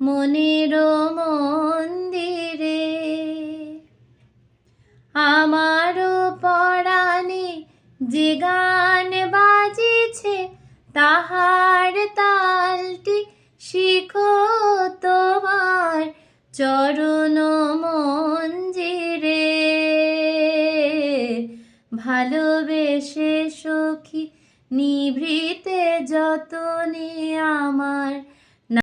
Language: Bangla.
মনের মন্দিরে। আমার পরাণে যে গান বাজিছে, তাহার তালটি শিখো তোমার চরণ মঞ্জিরে ভালোবেসে সখী নিভৃতে যতনে আমার